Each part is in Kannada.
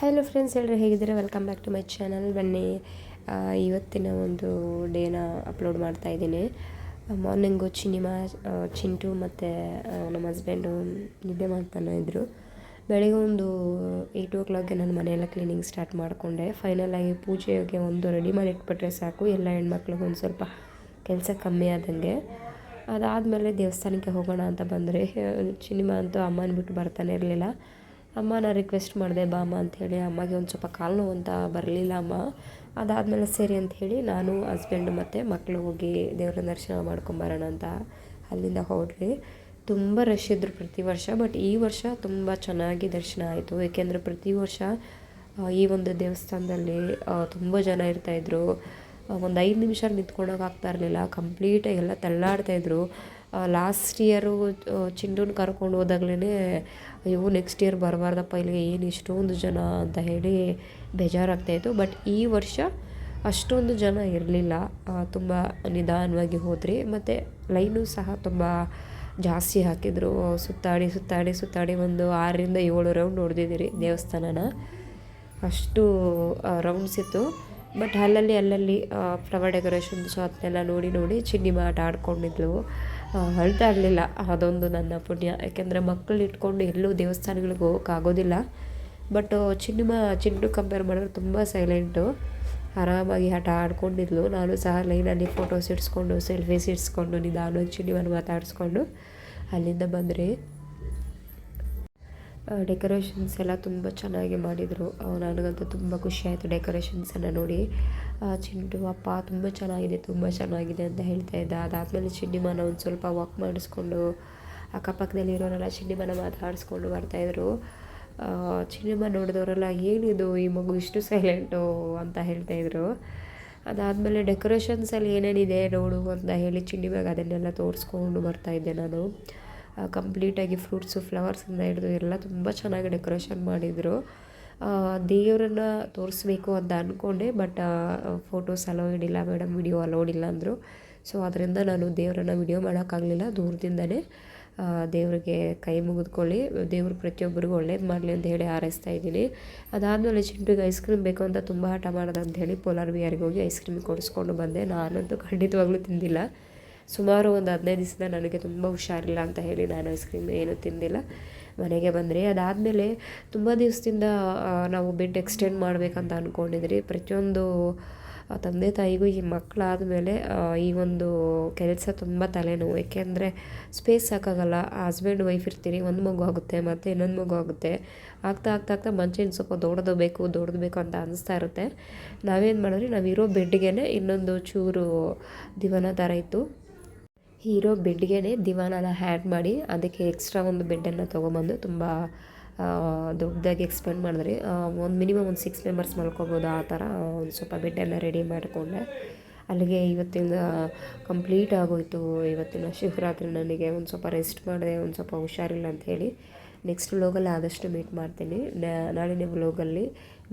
ಹಲೋ ಫ್ರೆಂಡ್ಸ್ ಎಲ್ಲರೂ ಹೇಗಿದ್ದೀರಾ? Welcome back to my channel ಬನ್ನಿ ಇವತ್ತಿನ ಒಂದು ಡೇನ ಅಪ್ಲೋಡ್ ಮಾಡ್ತಾ ಇದ್ದೀನಿ. ಮಾರ್ನಿಂಗು ಚಿನಿಮಾ ಚಿಂಟು ಮತ್ತು ನಮ್ಮ ಹಸ್ಬೆಂಡು ನಿದ್ದೆ ಮಾಡ್ತಾನೆ ಇದ್ದರು ಬೆಳಗ್ಗೆ ಒಂದು ಏಯ್ಟ್ ಓ ಕ್ಲಾಕ್ಗೆ ನಾನು ಮನೆಯೆಲ್ಲ ಕ್ಲೀನಿಂಗ್ ಸ್ಟಾರ್ಟ್ ಮಾಡಿಕೊಂಡೆ. ಫೈನಲಾಗಿ ಪೂಜೆಗೆ ಒಂದು ರೆಡಿ ಮಾಡಿ ಇಟ್ಬಿಟ್ರೆ ಸಾಕು. ಎಲ್ಲ ಹೆಣ್ಮಕ್ಳಿಗೆ ಒಂದು ಸ್ವಲ್ಪ ಕೆಲಸ ಕಮ್ಮಿ ಆದಂಗೆ. ಅದಾದಮೇಲೆ ದೇವಸ್ಥಾನಕ್ಕೆ ಹೋಗೋಣ ಅಂತ ಬಂದರೆ ಚಿನಿಮಾ ಅಂತೂ ಅಮ್ಮನ ಬಿಟ್ಟು ಬರ್ತಾನೆ ಇರಲಿಲ್ಲ. ಅಮ್ಮನ ರಿಕ್ವೆಸ್ಟ್ ಮಾಡಿದೆ ಬಾಮ ಅಂಥೇಳಿ ಅಮ್ಮಗೆ ಒಂದು ಸ್ವಲ್ಪ ಕಾಲು ನೋವು ಅಂತ ಬರಲಿಲ್ಲ ಅಮ್ಮ. ಅದಾದಮೇಲೆ ಸರಿ ಅಂತ ಹೇಳಿ ನಾನು ಹಸ್ಬೆಂಡು ಮತ್ತು ಮಕ್ಕಳು ಹೋಗಿ ದೇವರ ದರ್ಶನ ಮಾಡ್ಕೊಂಬರೋಣ ಅಂತ ಅಲ್ಲಿಂದ ಹೊರಟ್ವಿ ತುಂಬ ರಶ್ ಇದ್ದರು ಪ್ರತಿ ವರ್ಷ ಬಟ್ ಈ ವರ್ಷ ತುಂಬ ಚೆನ್ನಾಗಿ ದರ್ಶನ ಆಯಿತು. ಏಕೆಂದರೆ ಪ್ರತಿ ವರ್ಷ ಈ ಒಂದು ದೇವಸ್ಥಾನದಲ್ಲಿ ತುಂಬ ಜನ ಇರ್ತಾಯಿದ್ರು ಒಂದು ಐದು ನಿಮಿಷ ನಿಂತ್ಕೊಳ್ಳೋಕೆ ಆಗ್ತಾ ಇರಲಿಲ್ಲ. ಕಂಪ್ಲೀಟಾಗಿ ಎಲ್ಲ ತಳ್ಳಾಡ್ತಾಯಿದ್ರು ಲಾಸ್ಟ್ ಇಯರು ಚಿಂಟುನ ಕರ್ಕೊಂಡು ಹೋದಾಗ್ಲೇ ಅಯ್ಯೋ ನೆಕ್ಸ್ಟ್ ಇಯರ್ ಬರಬಾರ್ದಪ್ಪ, ಇಲ್ಲಿಗೆ ಏನು ಇಷ್ಟೊಂದು ಜನ ಅಂತ ಹೇಳಿ ಬೇಜಾರಾಗ್ತಾಯಿತ್ತು ಬಟ್ ಈ ವರ್ಷ ಅಷ್ಟೊಂದು ಜನ ಇರಲಿಲ್ಲ. ತುಂಬ ನಿಧಾನವಾಗಿ ಹೋದ್ರಿ. ಮತ್ತು ಲೈನು ಸಹ ತುಂಬ ಜಾಸ್ತಿ ಹಾಕಿದರು. ಸುತ್ತಾಡಿ ಸುತ್ತಾಡಿ ಸುತ್ತಾಡಿ ಒಂದು ಆರರಿಂದ ಏಳು ರೌಂಡ್ ಹೊಡೆದಿದ್ದೀರಿ ದೇವಸ್ಥಾನನ. ಅಷ್ಟು ರೌಂಡ್ಸ್ ಇತ್ತು. ಬಟ್ ಅಲ್ಲಲ್ಲಿ ಅಲ್ಲಲ್ಲಿ ಫ್ಲವರ್ ಡೆಕೋರೇಷನ್ಸು ಅದನ್ನೆಲ್ಲ ನೋಡಿ ನೋಡಿ ಚಿನ್ನಿಮಾಟ ಆಡ್ಕೊಂಡಿದ್ಲು. ಆ, ಅಳ್ತಾ ಇರಲಿಲ್ಲ. ಅದೊಂದು ನನ್ನ ಪುಣ್ಯ. ಯಾಕೆಂದರೆ ಮಕ್ಕಳು ಇಟ್ಕೊಂಡು ಎಲ್ಲೂ ದೇವಸ್ಥಾನಗಳಿಗೆ ಹೋಗೋಕ್ಕಾಗೋದಿಲ್ಲ ಬಟ್ ಚಿನ್ನಮ್ಮ ಚಿನ್ನು ಕಂಪೇರ್ ಮಾಡಿದ್ರೆ ತುಂಬ ಸೈಲೆಂಟು ಆರಾಮಾಗಿ ಆಟ ಆಡ್ಕೊಂಡಿದ್ಲು. ನಾನು ಸಹ ಲೈನಲ್ಲಿ ಫೋಟೋಸ್ ಇಡ್ಸ್ಕೊಂಡು ಸೆಲ್ಫೀಸ್ ಇಡ್ಸ್ಕೊಂಡು ನಿಧಾನವಾಗಿ ಚಿನ್ನಿವನ್ನು ಮಾತಾಡಿಸ್ಕೊಂಡು ಅಲ್ಲಿಂದ ಬಂದರೆ. ಡೆಕೋರೇಷನ್ಸ್ ಎಲ್ಲ ತುಂಬ ಚೆನ್ನಾಗಿ ಮಾಡಿದರು. ನನಗಂತೂ ತುಂಬ ಖುಷಿಯಾಯಿತು ಡೆಕೋರೇಷನ್ಸನ್ನು ನೋಡಿ. ಚಿಂಟು, ಅಪ್ಪ, ತುಂಬ ಚೆನ್ನಾಗಿದೆ ತುಂಬ ಚೆನ್ನಾಗಿದೆ ಅಂತ ಹೇಳ್ತಾ ಇದ್ದ. ಅದಾದಮೇಲೆ ಚಿನ್ನಿಮನ ಒಂದು ಸ್ವಲ್ಪ ವಾಕ್ ಮಾಡಿಸ್ಕೊಂಡು ಅಕ್ಕಪಕ್ಕದಲ್ಲಿ ಇರೋರೆಲ್ಲ ಚಿನ್ನಿಮನ ಮಾತಾಡಿಸ್ಕೊಂಡು ಬರ್ತಾಯಿದ್ರು ಚಿನ್ನಿಮ ನೋಡಿದವರೆಲ್ಲ, ಏನಿದು ಈ ಮಗು ಇಷ್ಟು ಸೈಲೆಂಟು ಅಂತ ಹೇಳ್ತಾಯಿದ್ರು ಅದಾದಮೇಲೆ ಡೆಕೋರೇಷನ್ಸಲ್ಲಿ ಏನೇನಿದೆ ನೋಡು ಅಂತ ಹೇಳಿ ಚಿನ್ನಿಮಗೆ ಅದನ್ನೆಲ್ಲ ತೋರಿಸ್ಕೊಂಡು ಬರ್ತಾಯಿದ್ದೆ ನಾನು. ಕಂಪ್ಲೀಟಾಗಿ ಫ್ರೂಟ್ಸು ಫ್ಲವರ್ಸಿಂದ ಹಿಡಿದು ಎಲ್ಲ ತುಂಬ ಚೆನ್ನಾಗಿ ಡೆಕೋರೇಷನ್ ಮಾಡಿದರು. ದೇವರನ್ನ ತೋರಿಸ್ಬೇಕು ಅಂತ ಅಂದ್ಕೊಂಡೆ ಬಟ್ ಫೋಟೋಸ್ ಅಲೋಡ್ ಇಲ್ಲ ಮೇಡಮ್ ವಿಡಿಯೋ ಅಲೋಡ್ ಇಲ್ಲ ಅಂದರು. ಸೊ ಅದರಿಂದ ನಾನು ದೇವರನ್ನ ವಿಡಿಯೋ ಮಾಡೋಕ್ಕಾಗಲಿಲ್ಲ. ದೂರದಿಂದನೇ ದೇವರಿಗೆ ಕೈ ಮುಗಿದ್ಕೊಳ್ಳಿ, ದೇವ್ರು ಪ್ರತಿಯೊಬ್ಬರಿಗೂ ಒಳ್ಳೇದು ಮಾಡಲಿ ಅಂತ ಹೇಳಿ ಹಾರೈಸ್ತಾ ಇದ್ದೀನಿ. ಅದಾದಮೇಲೆ, ಚಿಂಟುಗೆ ಐಸ್ ಕ್ರೀಮ್ ಬೇಕು ಅಂತ ತುಂಬ ಹಠ ಮಾಡೋದು ಅಂತ ಹೇಳಿ ಪೋಲಾರ್ ಬಿಹಾರಿಗೆ ಹೋಗಿ ಐಸ್ ಕ್ರೀಮ್ ಕೊಡಿಸ್ಕೊಂಡು ಬಂದೆ. ನಾನಂತೂ ಖಂಡಿತವಾಗ್ಲೂ ತಿಂದಿಲ್ಲ. ಸುಮಾರು ಒಂದು ಹದಿನೈದು ದಿವಸದ ನನಗೆ ತುಂಬ ಹುಷಾರಿಲ್ಲ ಅಂತ ಹೇಳಿ ನಾನು ಐಸ್ ಕ್ರೀಮ್ ಏನೂ ತಿಂದಿಲ್ಲ. ಮನೆಗೆ ಬಂದರೆ. ಅದಾದಮೇಲೆ ತುಂಬ ದಿವಸದಿಂದ ನಾವು ಬೆಡ್ ಎಕ್ಸ್ಟೆಂಡ್ ಮಾಡಬೇಕಂತ ಅಂದ್ಕೊಂಡಿದ್ರಿ ಪ್ರತಿಯೊಂದು ತಂದೆ ತಾಯಿಗೂ ಈ ಮಕ್ಕಳಾದಮೇಲೆ ಈ ಒಂದು ಕೆಲಸ ತುಂಬ ತಲೆನೋವು. ಏಕೆಂದರೆ ಸ್ಪೇಸ್ ಸಾಕಾಗಲ್ಲ. ಹಸ್ಬೆಂಡ್ ವೈಫ್ ಇರ್ತೀರಿ, ಒಂದು ಮಗು ಆಗುತ್ತೆ, ಮತ್ತು ಇನ್ನೊಂದು ಮಗು ಆಗುತ್ತೆ. ಆಗ್ತಾ ಆಗ್ತಾ ಆಗ್ತಾ ಮಂಚೇನು ಸ್ವಲ್ಪ ದೊಡ್ಡದು ಬೇಕು ದೊಡ್ಡದು ಬೇಕು ಅಂತ ಅನಿಸ್ತಾ ಇರುತ್ತೆ. ನಾವೇನು ಮಾಡಿದ್ರಿ ನಾವಿರೋ ಬೆಡ್ಗೆ ಇನ್ನೊಂದು ಚೂರು ದಿವನ ಥರ ಇತ್ತು. ಹೀರೋ ಬೆಡ್ಗೆ ದಿವಾನನ ಹ್ಯಾಡ್ ಮಾಡಿ ಅದಕ್ಕೆ ಎಕ್ಸ್ಟ್ರಾ ಒಂದು ಬೆಡ್ಡನ್ನು ತೊಗೊಬಂದು ತುಂಬ ದೊಡ್ಡದಾಗಿ ಎಕ್ಸ್ಪೆಂಡ್ ಮಾಡಿದ್ರಿ ಒಂದು ಮಿನಿಮಮ್ ಒಂದು ಸಿಕ್ಸ್ ಮೆಂಬರ್ಸ್ ಮಲ್ಕೋಬೋದು ಆ ಥರ ಒಂದು ಸ್ವಲ್ಪ ಬೆಡ್ಡೆಲ್ಲ ರೆಡಿ ಮಾಡಿಕೊಂಡೆ. ಅಲ್ಲಿಗೆ ಇವತ್ತಿನ ಕಂಪ್ಲೀಟ್ ಆಗೋಯಿತು. ಇವತ್ತಿನ ಶಿವರಾತ್ರಿ ನನಗೆ ಒಂದು ಸ್ವಲ್ಪ ರೆಸ್ಟ್ ಮಾಡಿದೆ, ಒಂದು ಸ್ವಲ್ಪ ಹುಷಾರಿಲ್ಲ ಅಂತ ಹೇಳಿ. ನೆಕ್ಸ್ಟ್ ವ್ಲಾಗಲ್ಲಿ ಆದಷ್ಟು ಮೀಟ್ ಮಾಡ್ತೀನಿ. ನಾಳಿನ ವ್ಲಾಗಲ್ಲಿ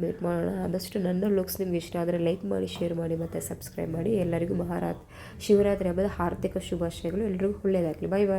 ಮೀಟ್ ಮಾಡೋಣ. ಆದಷ್ಟು ನನ್ನ ಲುಕ್ಸ್ ನಿಮ್ಗೆ ಇಷ್ಟ ಆದರೆ ಲೈಕ್ ಮಾಡಿ ಶೇರ್ ಮಾಡಿ ಮತ್ತು ಸಬ್ಸ್ಕ್ರೈಬ್ ಮಾಡಿ. ಎಲ್ಲರಿಗೂ ಮಹಾರಾತ್, ಶಿವರಾತ್ರಿ ಹಬ್ಬದ ಹಾರ್ದಿಕ ಶುಭಾಶಯಗಳು. ಎಲ್ರಿಗೂ ಒಳ್ಳೆಯದಾಗಲಿ ಬಾಯ್ ಬಾಯ್